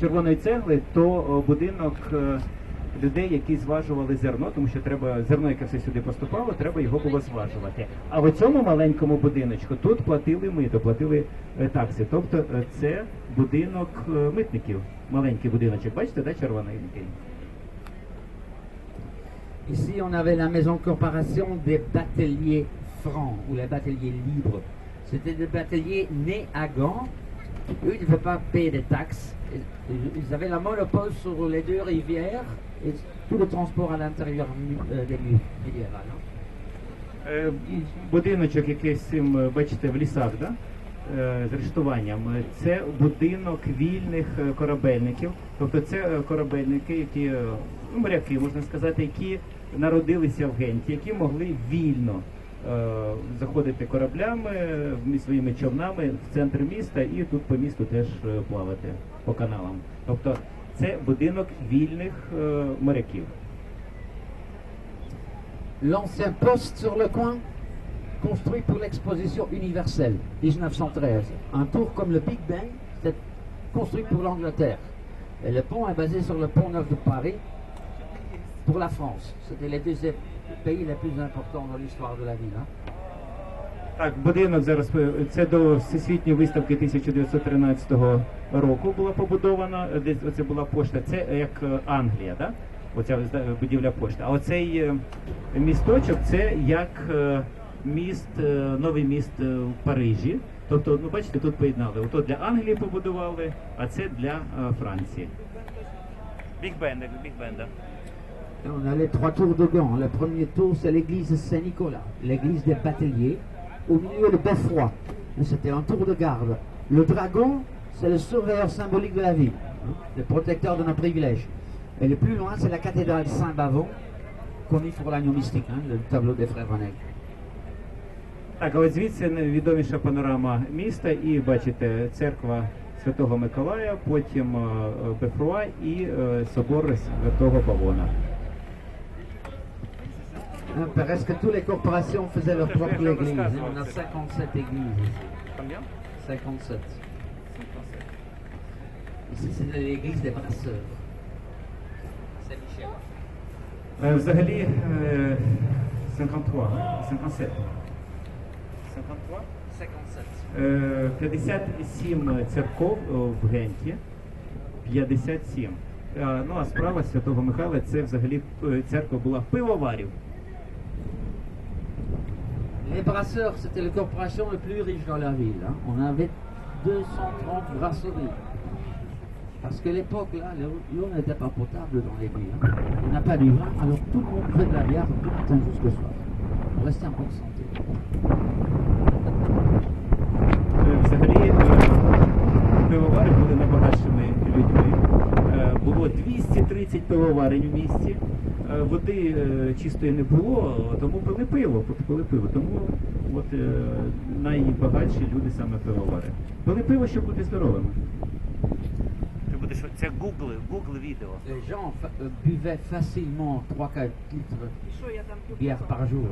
червоної цегли, то будинок е, людей, які зважували зерно, тому що треба зерно, яке все сюди поступало, треба його було зважувати. А в цьому маленькому будиночку тут платили мито, платили е, такси. Тобто е, це будинок е, митників, маленький будиночок. Бачите, да, червоненький? Ici, on avait la maison de corporation des bateliers francs ou les bateliers libres. C'était des bateliers nés à Gand. Eux, ils ne devaient pas payer des taxes. Ils- avaient la monopole sur les deux rivières et tout le transport à l'intérieur euh, des rivières. hein. Е, Будиночок, який цим, е, бачите, в лісах, да? е, з рештуванням, це будинок вільних корабельників. Тобто це корабельники, які моряки, можна сказати, які народилися в Генті, які могли вільно заходити кораблями е, мі- своїми човнами в центр міста і тут по місту теж е, плавати по каналам. Тобто це будинок вільних е, моряків. L'ancien poste sur le coin, construit pour l'exposition universelle, 1913. Un tour comme le Big Ben, c'est construit pour l'Angleterre. Et le pont est basé sur le pont Neuf de Paris pour la France. C'était les deux pays les plus importants dans l'histoire de la ville. hein. Так, будинок зараз е, це до всесвітньої виставки 1913 року була побудована. е, Десь оце була пошта. Це як е, Англія, да? Оця будівля пошти. А оцей місточок це як міст, новий міст в Парижі. Тобто, ну бачите, тут поєднали. Ото для Англії побудували, а це для Франції. Біг Бен, Біг Бен, да. Et on a les trois tours de Gand. Le premier tour, c'est l'église Saint-Nicolas, l'église des bateliers. Au milieu, le beffroi. Mais C'était un tour de garde. Le dragon, c'est le surveilleur symbolique de la ville, hein, le protecteur de nos privilèges. Et le plus loin, c'est la cathédrale Saint-Bavon, connue pour l'agneau mystique, hein, le tableau des frères Van Eyck. Так, а ось звідси найвідоміша панорама міста, і бачите церква Святого Миколая, потім е, е, Бефруа і е, собор Святого Павона. Hein, presque toutes les corporations faisaient leur propre église. hein. On a 57 églises ici. 57. Ici, c'est l'église des brasseurs. Saint-Michel. Е, Взагалі е, 53, 57. 53? 57. Е, 57 церков е, в Генті. 57. Е, Ну а справа Святого Михайла це взагалі е, церква була пивоварів. Les brasseurs, c'était la corporation le plus riche dans la ville. hein. On avait 230 brasseries. Parce que l'époque, là, l'eau n'était pas potable dans les villes. hein. On n'a pas du vin, alors tout le monde buvait de la bière du matin jusqu'au soir. Pour en bonne santé. Пивоварень в місті. Е, Води е, чистої не було, тому пили пиво, пили пиво. Тому от е, найбагатші люди саме пивовари. Пили пиво, щоб бути здоровими. Ти будеш це Google, Google відео. Les gens buvaient facilement 3-4 litres de bière par jour.